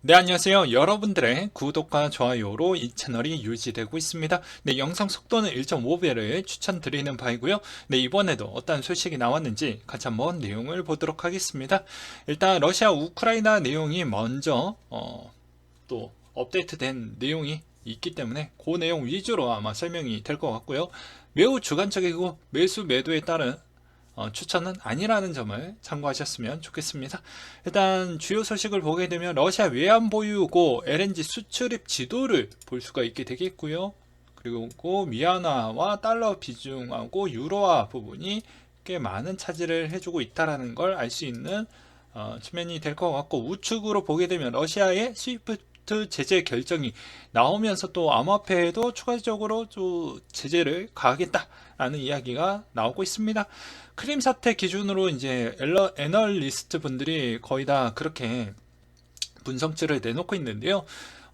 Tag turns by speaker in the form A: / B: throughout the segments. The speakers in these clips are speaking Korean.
A: 네, 안녕하세요. 여러분들의 구독과 좋아요로 이 채널이 유지되고 있습니다. 네, 영상 속도는 1.5배를 추천드리는 바이고요. 네, 이번에도 어떤 소식이 나왔는지 같이 한번 내용을 보도록 하겠습니다. 일단 러시아 우크라이나 내용이 먼저 어, 또 업데이트된 내용이 있기 때문에 그 내용 위주로 아마 설명이 될 것 같고요. 매우 주관적이고 매수 매도에 따른 어, 추천은 아니라는 점을 참고하셨으면 좋겠습니다. 일단 주요 소식을 보게 되면 러시아 외환 보유고 LNG 수출입 지도를 볼 수가 있게 되겠고요. 그리고 미안화와 달러 비중하고 유로화 부분이 꽤 많은 차지를 해주고 있다라는 걸 알 수 있는 어, 측면이 될 것 같고 우측으로 보게 되면 러시아의 스 위프트 제재 결정이 나오면서 또 암호화폐에도 추가적으로 좀 제재를 가하겠다라는 이야기가 나오고 있습니다. 크림 사태 기준으로 이제 엘러, 애널리스트 분들이 거의 다 그렇게 분석치를 내놓고 있는데요.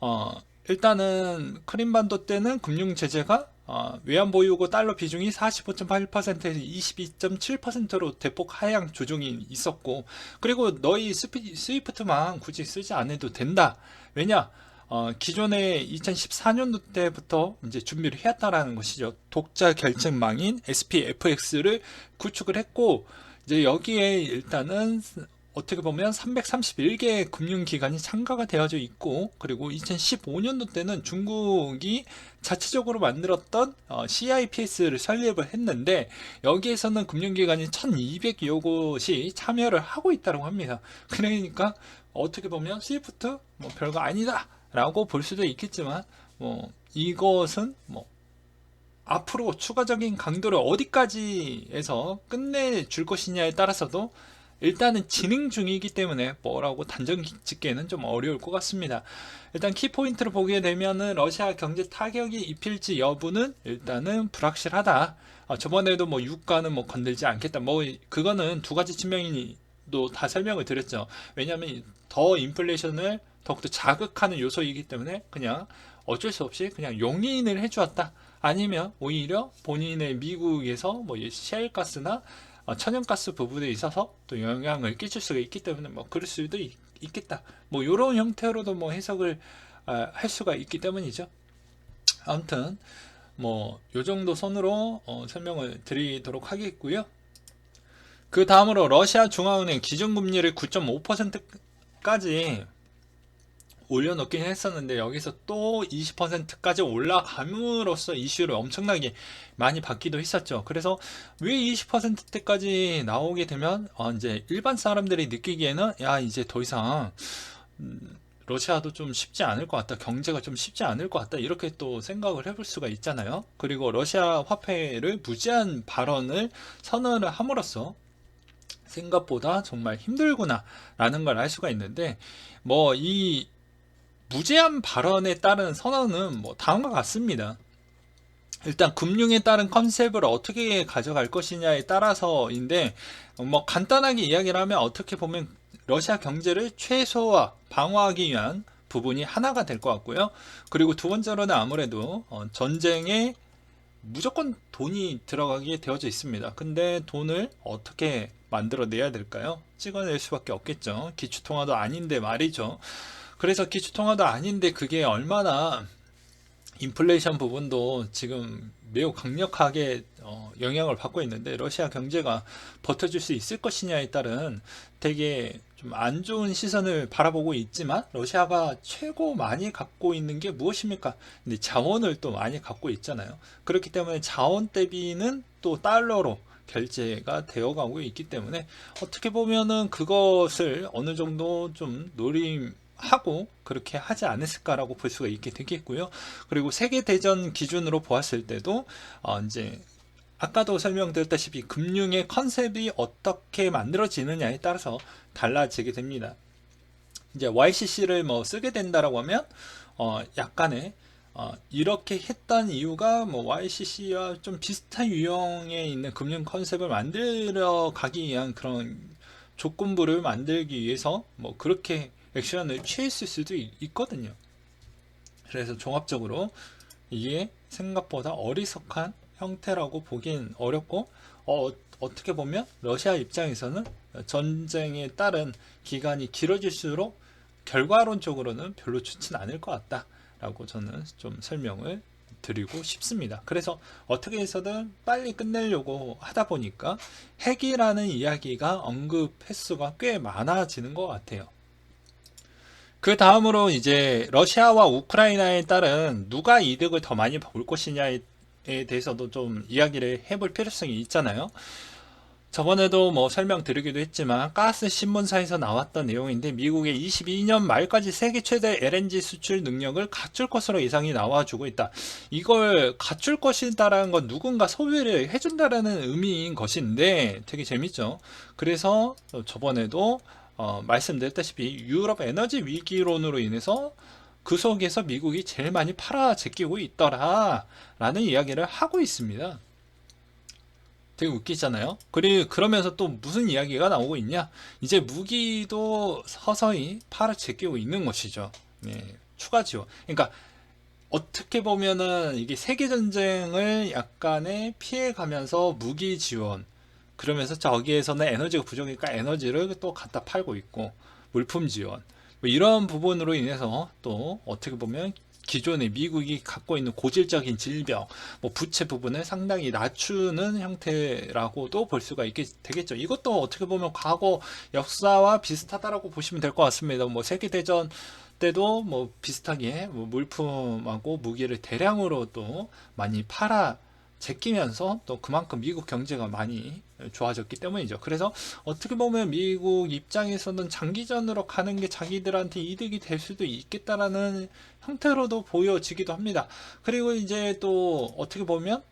A: 어, 일단은 크림반도 때는 금융 제재가 어, 외환 보유고 달러 비중이 45.8%에서 22.7%로 대폭 하향 조정이 있었고 그리고 너희 스피, 스위프트만 굳이 쓰지 않아도 된다. 왜냐? 어, 기존에 2014년도 때부터 이제 준비를 해왔다라는 것이죠. 독자 결정망인 SPFX를 구축을 했고 이제 여기에 일단은 어떻게 보면 331개의 금융기관이 참가가 되어져 있고 그리고 2015년도 때는 중국이 자체적으로 만들었던 어, CIPS를 설립을 했는데 여기에서는 금융기관이 1200여 곳이 참여를 하고 있다고 합니다. 그러니까 어떻게 보면 스위프트 뭐 별거 아니다 라고 볼 수도 있겠지만 뭐 이것은 뭐 앞으로 추가적인 강도를 어디까지에서 끝내줄 것이냐에 따라서도 일단은 진행 중이기 때문에 뭐라고 단정 짓기에는 좀 어려울 것 같습니다. 일단 키포인트를 보게 되면은 러시아 경제 타격이 입힐지 여부는 일단은 불확실하다. 아, 저번에도 뭐 유가는 뭐 건들지 않겠다. 뭐 그거는 두 가지 측면이 다 설명을 드렸죠. 왜냐하면 더 인플레이션을 더욱더 자극하는 요소이기 때문에 그냥 어쩔 수 없이 그냥 용인을 해주었다. 아니면 오히려 본인의 미국에서 뭐 셰일가스나 어, 천연가스 부분에 있어서 또 영향을 끼칠 수가 있기 때문에 뭐 그럴 수도 있, 겠다뭐 이런 형태로도 뭐 해석을 아, 할 수가 있기 때문이죠. 아무튼 뭐 요 정도 선으로 어, 설명을 드리도록 하겠고요. 그 다음으로 러시아 중앙은행 기준금리를 9.5%까지 올려놓긴 했었는데 여기서 또 20%까지 올라감으로써 이슈를 엄청나게 많이 받기도 했었죠. 그래서 왜 20%대까지 나오게 되면 어 이제 일반 사람들이 느끼기에는 야 이제 더 이상 음 러시아도 좀 쉽지 않을 것 같다. 경제가 좀 쉽지 않을 것 같다. 이렇게 또 생각을 해볼 수가 있잖아요. 그리고 러시아 화폐를 무제한 발언을 선언을 함으로써 생각보다 정말 힘들구나 라는 걸 알 수가 있는데 뭐 이 무제한 발언에 따른 선언은 뭐 다음과 같습니다. 일단 금융에 따른 컨셉을 어떻게 가져갈 것이냐에 따라서인데 뭐 간단하게 이야기를 하면 어떻게 보면 러시아 경제를 최소화 방어하기 위한 부분이 하나가 될 것 같고요. 그리고 두 번째로는 아무래도 어, 전쟁에 무조건 돈이 들어가게 되어져 있습니다. 근데 돈을 어떻게 만들어내야 될까요? 찍어낼 수밖에 없겠죠. 기축통화도 아닌데 말이죠. 그래서 기초통화도 아닌데 그게 얼마나 인플레이션 부분도 지금 매우 강력하게 어, 영향을 받고 있는데 러시아 경제가 버텨줄 수 있을 것이냐에 따른 되게 좀 안 좋은 시선을 바라보고 있지만 러시아가 최고 많이 갖고 있는 게 무엇입니까? 근데 자원을 또 많이 갖고 있잖아요. 그렇기 때문에 자원 대비는 또 달러로 결제가 되어가고 있기 때문에 어떻게 보면은 그것을 어느 정도 좀 노림 하고 그렇게 하지 않았을까라고 볼 수가 있게 되겠고요. 그리고 세계 대전 기준으로 보았을 때도 어 이제 아까도 설명드렸다시피 금융의 컨셉이 어떻게 만들어지느냐에 따라서 달라지게 됩니다. 이제 YCC를 뭐 쓰게 된다라고 하면 어 약간의 어 이렇게 했던 이유가 뭐 YCC와 좀 비슷한 유형에 있는 금융 컨셉을 만들어 가기 위한 그런 조건부를 만들기 위해서 뭐 그렇게 액션을 취했을 수도 있거든요. 그래서 종합적으로 이게 생각보다 어리석한 형태라고 보긴 어렵고 어, 어떻게 보면 러시아 입장에서는 전쟁에 따른 기간이 길어질수록 결과론적으로는 별로 좋진 않을 것 같다라고 저는 좀 설명을 드리고 싶습니다. 그래서 어떻게 해서든 빨리 끝내려고 하다 보니까 핵이라는 이야기가 언급 횟수가 꽤 많아지는 것 같아요. 그 다음으로 이제 러시아와 우크라이나에 따른 누가 이득을 더 많이 볼 것이냐에 대해서도 좀 이야기를 해볼 필요성이 있잖아요. 저번에도 뭐 설명드리기도 했지만 가스 신문사에서 나왔던 내용인데 미국의 22년 말까지 세계 최대 LNG 수출 능력을 갖출 것으로 예상이 나와주고 있다. 이걸 갖출 것이다라는 건 누군가 소유를 해준다라는 의미인 것인데 되게 재밌죠. 그래서 저번에도 어, 말씀드렸다시피 유럽 에너지 위기론으로 인해서 그 속에서 미국이 제일 많이 팔아 제끼고 있더라 라는 이야기를 하고 있습니다. 되게 웃기잖아요. 그리 그러면서 또 무슨 이야기가 나오고 있냐? 이제 무기도 서서히 팔아 제끼고 있는 것이죠. 네, 추가 지원. 그러니까 어떻게 보면은 이게 세계 전쟁을 약간의 피해 가면서 무기 지원 그러면서 저기에서는 에너지가 부족하니까 에너지를 또 갖다 팔고 있고 물품 지원 뭐 이런 부분으로 인해서 또 어떻게 보면 기존의 미국이 갖고 있는 고질적인 질병, 뭐 부채 부분을 상당히 낮추는 형태라고도 볼 수가 있게 되겠죠. 이것도 어떻게 보면 과거 역사와 비슷하다라고 보시면 될 것 같습니다. 뭐 세계 대전 때도 뭐 비슷하게 뭐 물품하고 무기를 대량으로 또 많이 팔아 제끼면서 또 그만큼 미국 경제가 많이 좋아졌기 때문이죠. 그래서 어떻게 보면 미국 입장에서는 장기전으로 가는 게 자기들한테 이득이 될 수도 있겠다라는 형태로도 보여지기도 합니다. 그리고 이제 또 어떻게 보면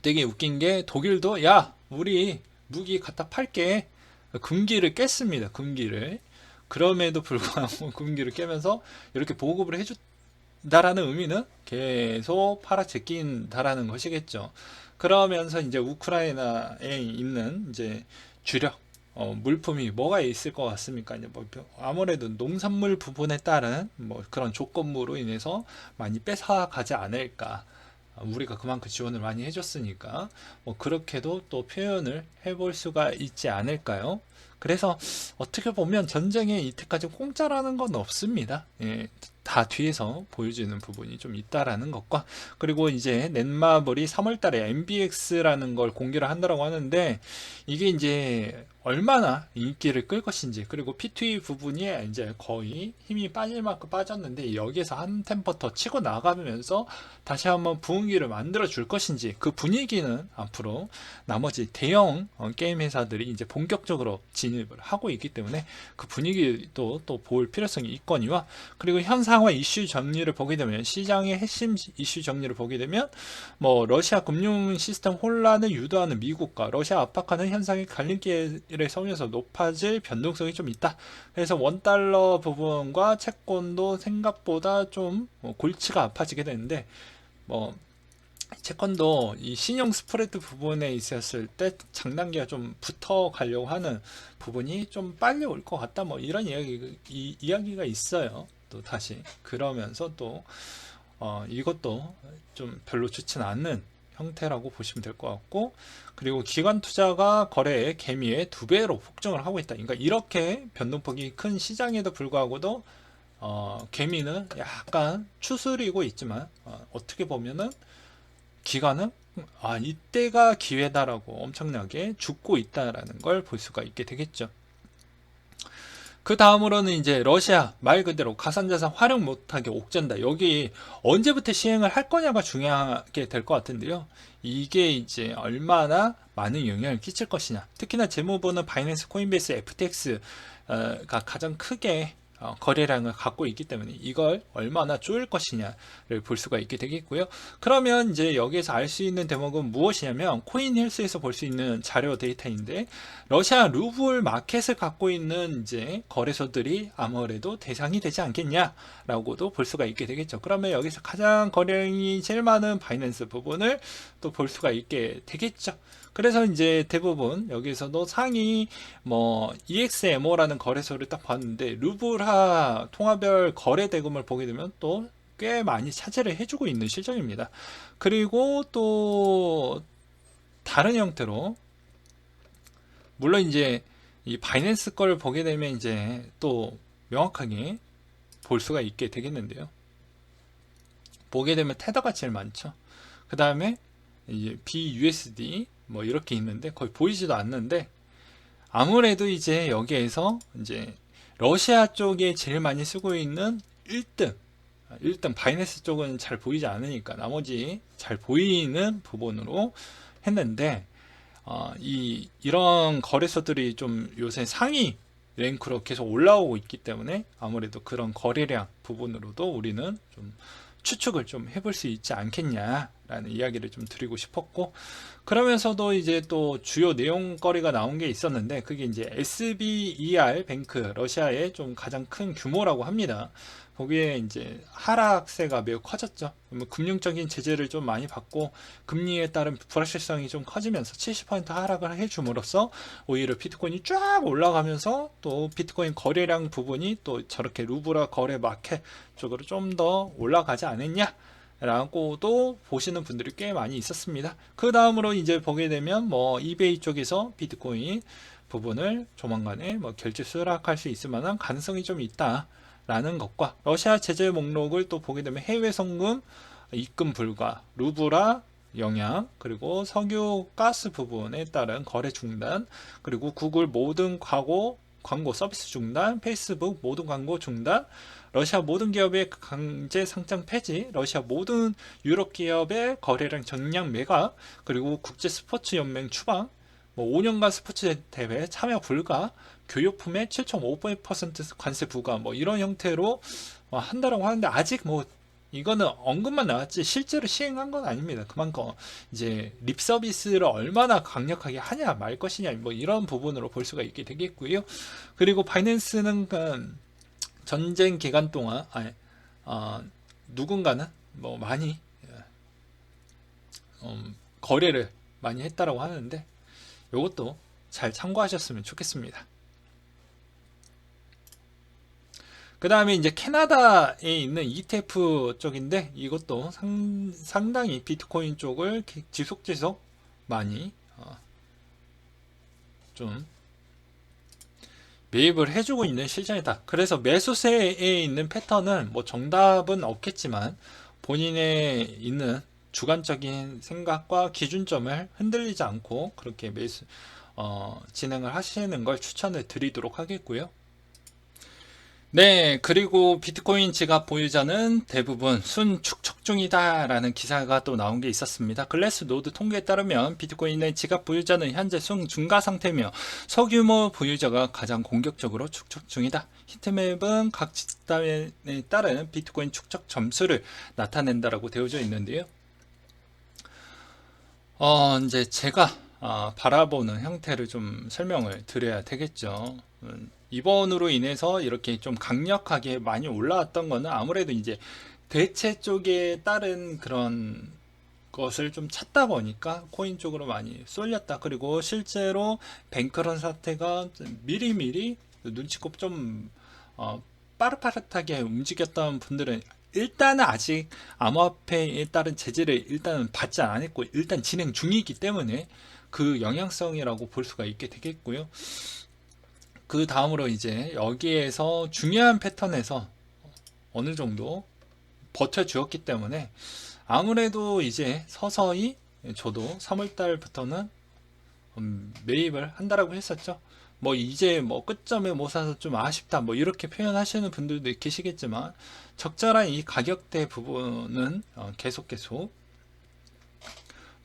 A: 되게 웃긴 게 독일도 야 우리 무기 갖다 팔게 금기를 깼습니다. 금기를 그럼에도 불구하고 금기를 깨면서 이렇게 보급을 해줬 다라는 의미는 계속 팔아제낀다라는 것이겠죠. 그러면서 이제 우크라이나에 있는 이제 주력 어, 물품이 뭐가 있을 것 같습니까? 이제 뭐 아무래도 농산물 부분에 따른 뭐 그런 조건부로 인해서 많이 뺏어가지 않을까. 우리가 그만큼 지원을 많이 해줬으니까 뭐 그렇게도 또 표현을 해볼 수가 있지 않을까요? 그래서 어떻게 보면 전쟁에 이때까지 공짜라는 건 없습니다. 예, 다 뒤에서 보여주는 부분이 좀 있다라는 것과 그리고 이제 넷마블이 3월달에 MBX라는 걸 공개를 한다라고 하는데 이게 이제 얼마나 인기를 끌 것인지 그리고 P2E 부분이 이제 거의 힘이 빠질 만큼 빠졌는데 여기에서 한 템포 더 치고 나가면서 다시 한번 부흥기를 만들어 줄 것인지 그 분위기는 앞으로 나머지 대형 어, 게임 회사들이 이제 본격적으로 진입을 하고 있기 때문에 그 분위기도 또 볼 필요성이 있거니와 그리고 현 상황 이슈 정리를 보게 되면 시장의 핵심 이슈 정리를 보게 되면 뭐 러시아 금융 시스템 혼란을 유도하는 미국과 러시아 압박하는 현상이 갈림길 일의 성에서 높아질 변동성이 좀 있다. 그래서 원달러 부분과 채권도 생각보다 좀뭐 골치가 아파지게 되는데 뭐 채권도 이 신용 스프레드 부분에 있었을 때 장단기가 좀 붙어 가려고 하는 부분이 좀 빨리 올 것 같다. 뭐 이런 이야기 이, 이야기가 있어요. 또 다시 그러면서 또 어, 이것도 좀 별로 좋지는 않는 형태라고 보시면 될 것 같고 그리고 기관 투자가 거래의 개미의 두 배로 폭증을 하고 있다. 그러니까 이렇게 변동폭이 큰 시장에도 불구하고도 어, 개미는 약간 추스리고 있지만 어, 떻게 보면은 기관은 아 이때가 기회다라고 엄청나게 죽고 있다라는 걸 볼 수가 있게 되겠죠. 그 다음으로는 이제 러시아 말 그대로 가상자산 활용 못하게 옥전다. 여기 언제부터 시행을 할 거냐가 중요하게 될 것 같은데요. 이게 이제 얼마나 많은 영향을 끼칠 것이냐. 특히나 재무부는 바이낸스 코인베이스 FTX가 가장 크게 어, 거래량을 갖고 있기 때문에 이걸 얼마나 쪼일 것이냐를 볼 수가 있게 되겠고요. 그러면 이제 여기에서 알 수 있는 대목은 무엇이냐면 코인 헬스에서 볼 수 있는 자료 데이터인데 러시아 루블 마켓을 갖고 있는 이제 거래소들이 아무래도 대상이 되지 않겠냐라고도 볼 수가 있게 되겠죠. 그러면 여기서 가장 거래량이 제일 많은 바이낸스 부분을 또 볼 수가 있게 되겠죠. 그래서 이제 대부분 여기서도 상위 뭐 EXMO라는 거래소를 딱 봤는데 루블화 통화별 거래 대금을 보게 되면 또 꽤 많이 차지를 해주고 있는 실정입니다. 그리고 또 다른 형태로 물론 이제 이 바이낸스 걸 보게 되면 이제 또 명확하게 볼 수가 있게 되겠는데요. 보게 되면 테더가 제일 많죠. 그 다음에 이제 BUSD 뭐 이렇게 있는데 거의 보이지도 않는데 아무래도 이제 여기에서 이제 러시아 쪽에 제일 많이 쓰고 있는 1등 1등 바이낸스 쪽은 잘 보이지 않으니까 나머지 잘 보이는 부분으로 했는데 어, 이 이런 거래소들이 좀 요새 상위 랭크로 계속 올라오고 있기 때문에 아무래도 그런 거래량 부분으로도 우리는 좀 추측을 좀 해볼 수 있지 않겠냐 라는 이야기를 좀 드리고 싶었고 그러면서도 이제 또 주요 내용거리가 나온 게 있었는데 그게 이제 SBER 뱅크 러시아의 좀 가장 큰 규모라고 합니다. 거기에 이제 하락세가 매우 커졌죠. 뭐 금융적인 제재를 좀 많이 받고 금리에 따른 불확실성이 좀 커지면서 70% 하락을 해줌으로써 오히려 비트코인이 쫙 올라가면서 또 비트코인 거래량 부분이 또 저렇게 루브라 거래 마켓 쪽으로 좀 더 올라가지 않았냐? 라고도 보시는 분들이 꽤 많이 있었습니다. 그 다음으로 이제 보게 되면 뭐 이베이 쪽에서 비트코인 부분을 조만간에 뭐 결제 수락할 수 있을 만한 가능성이 좀 있다. 라는 것과 러시아 제재 목록을 또 보게 되면 해외 송금 입금 불가, 루브라 영향, 그리고 석유 가스 부분에 따른 거래 중단, 그리고 구글 모든 광고 광고 서비스 중단, 페이스북 모든 광고 중단, 러시아 모든 기업의 강제 상장 폐지, 러시아 모든 유럽 기업의 거래량 전량 매각, 그리고 국제 스포츠 연맹 추방, 뭐 5년간 스포츠 대회 참여 불가, 교육품에 7.5% 관세 부과, 뭐 이런 형태로 어, 한다라고 하는데 아직 뭐 이거는 언급만 나왔지 실제로 시행한 건 아닙니다. 그만큼 이제 립 서비스를 얼마나 강력하게 하냐 말 것이냐 뭐 이런 부분으로 볼 수가 있게 되겠고요. 그리고 바이낸스는 그 전쟁 기간 동안 아니, 어, 누군가는 뭐 많이 음, 거래를 많이 했다라고 하는데 이것도 잘 참고하셨으면 좋겠습니다. 그 다음에 이제 캐나다에 있는 ETF 쪽인데 이것도 상, 상당히 비트코인 쪽을 지속 지속 많이 어, 좀 매입을 해주고 있는 시장이다. 그래서 매수세에 있는 패턴은 뭐 정답은 없겠지만 본인의 있는 주관적인 생각과 기준점을 흔들리지 않고 그렇게 매수 어, 진행을 하시는 걸 추천을 드리도록 하겠고요. 네, 그리고 비트코인 지갑 보유자는 대부분 순 축적 중이다 라는 기사가 또 나온 게 있었습니다. 글래스 노드 통계에 따르면 비트코인의 지갑 보유자는 현재 순 중가 상태며 소규모 보유자가 가장 공격적으로 축적 중이다. 히트맵은 각 집단에 따른 비트코인 축적 점수를 나타낸다라고 되어져 있는데요. 어, 이제 제가 어, 바라보는 형태를 좀 설명을 드려야 되겠죠. 음, 이번으로 인해서 이렇게 좀 강력하게 많이 올라왔던 거는 아무래도 이제 대체 쪽에 따른 그런 것을 좀 찾다 보니까 코인 쪽으로 많이 쏠렸다. 그리고 실제로 뱅크런 사태가 미리미리 눈치껏 좀 어, 빠릇빠릇하게 움직였던 분들은 일단은 아직 암호화폐에 따른 제재를 일단은 받지 않았고 일단 진행 중이기 때문에 그 영향성이라고 볼 수가 있게 되겠고요. 그 다음으로 이제 여기에서 중요한 패턴에서 어느 정도 버텨주었기 때문에 아무래도 이제 서서히 저도 3월달부터는 음, 매입을 한다라고 했었죠. 뭐 이제 뭐 끝점에 못 사서 좀 아쉽다 뭐 이렇게 표현하시는 분들도 계시겠지만 적절한 이 가격대 부분은 어, 계속 계속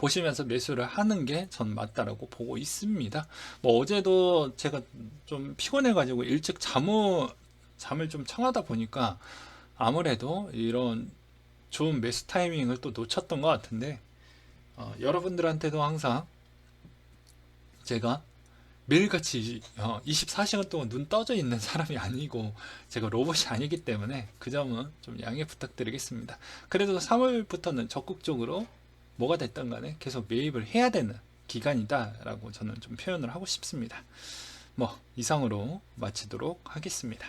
A: 보시면서 매수를 하는 게 전 맞다라고 보고 있습니다. 뭐 어제도 제가 좀 피곤해 가지고 일찍 잠을 잠을 좀 청하다 보니까 아무래도 이런 좋은 매수 타이밍을 또 놓쳤던 것 같은데 어, 여러분들한테도 항상 제가 매일같이 어, 24시간 동안 눈 떠져 있는 사람이 아니고 제가 로봇이 아니기 때문에 그 점은 좀 양해 부탁드리겠습니다. 그래도 3월부터는 적극적으로 뭐가 됐든 간에 계속 매입을 해야 되는 기간이다라고 저는 좀 표현을 하고 싶습니다. 뭐 이상으로 마치도록 하겠습니다.